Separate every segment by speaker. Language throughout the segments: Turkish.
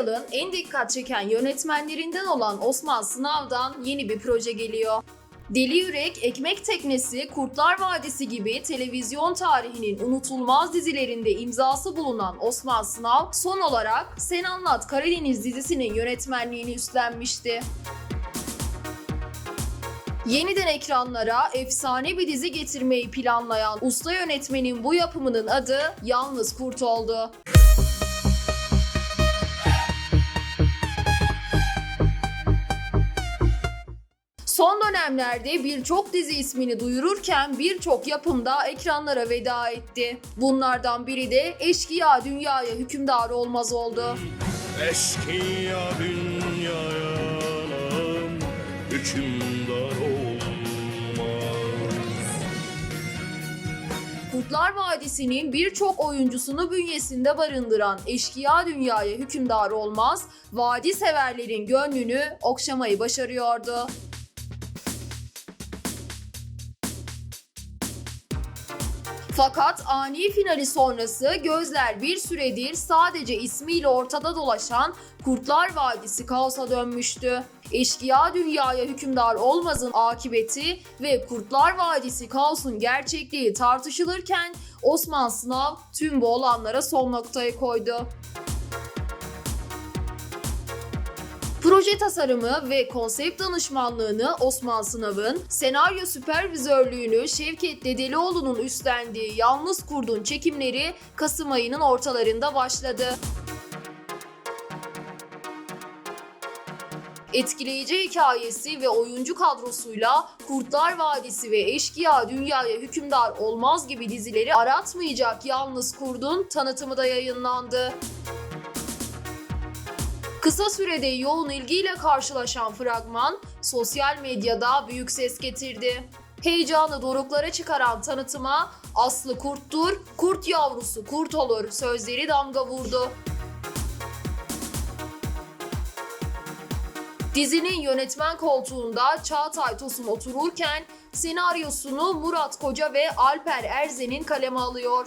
Speaker 1: Yılın en dikkat çeken yönetmenlerinden olan Osman Sınav'dan yeni bir proje geliyor. Deli Yürek, Ekmek Teknesi, Kurtlar Vadisi gibi televizyon tarihinin unutulmaz dizilerinde imzası bulunan Osman Sınav son olarak Sen Anlat Karadeniz dizisinin yönetmenliğini üstlenmişti. Yeniden ekranlara efsane bir dizi getirmeyi planlayan usta yönetmenin bu yapımının adı Yalnız Kurt oldu. Son dönemlerde birçok dizi ismini duyururken birçok yapımda ekranlara veda etti. Bunlardan biri de Eşkıya Dünyaya Hükümdar Olmaz oldu.
Speaker 2: Eşkıya dünyaya hükümdar.
Speaker 1: Kurtlar Vadisi'nin birçok oyuncusunu bünyesinde barındıran Eşkıya Dünyaya Hükümdar Olmaz, vadi severlerin gönlünü okşamayı başarıyordu. Fakat ani finali sonrası gözler bir süredir sadece ismiyle ortada dolaşan Kurtlar Vadisi kaosa dönmüştü. Eşkıya dünyaya hükümdar olmazın akıbeti ve Kurtlar Vadisi kaosun gerçekliği tartışılırken Osman Sınav tüm bu olanlara son noktayı koydu. Proje tasarımı ve konsept danışmanlığını Osman Sınav'ın, senaryo süpervizörlüğünü Şevket Dedelioğlu'nun üstlendiği Yalnız Kurdun çekimleri Kasım ayının ortalarında başladı. Etkileyici hikayesi ve oyuncu kadrosuyla Kurtlar Vadisi ve Eşkıya Dünyaya Hükümdar Olmaz gibi dizileri aratmayacak Yalnız Kurdun tanıtımı da yayınlandı. Kısa sürede yoğun ilgiyle karşılaşan fragman sosyal medyada büyük ses getirdi. Heyecanı doruklara çıkaran tanıtıma Aslı kurttur, kurt yavrusu kurt olur sözleri damga vurdu. Dizinin yönetmen koltuğunda Çağatay Tosun otururken senaryosunu Murat Koca ve Alper Erzen'in kaleme alıyor.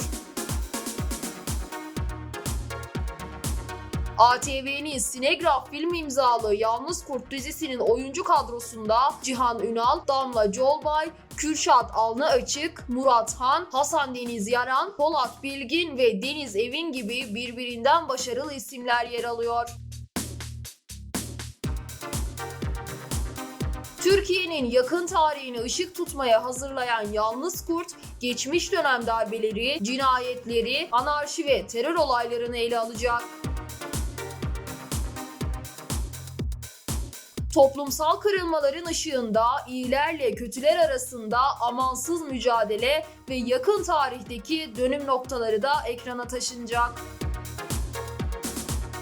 Speaker 1: ATV'nin Sinegraf film imzalı Yalnız Kurt dizisinin oyuncu kadrosunda Cihan Ünal, Damla Colbay, Kürşat Alnı Açık, Murat Han, Hasan Deniz Yaran, Polat Bilgin ve Deniz Evin gibi birbirinden başarılı isimler yer alıyor. Türkiye'nin yakın tarihine ışık tutmaya hazırlayan Yalnız Kurt, geçmiş dönem darbeleri, cinayetleri, anarşi ve terör olaylarını ele alacak. Toplumsal kırılmaların ışığında iyilerle kötüler arasında amansız mücadele ve yakın tarihteki dönüm noktaları da ekrana taşınacak.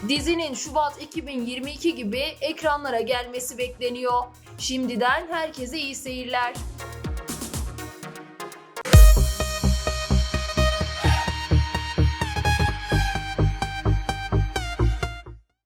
Speaker 1: Dizinin Şubat 2022 gibi ekranlara gelmesi bekleniyor. Şimdiden herkese iyi seyirler.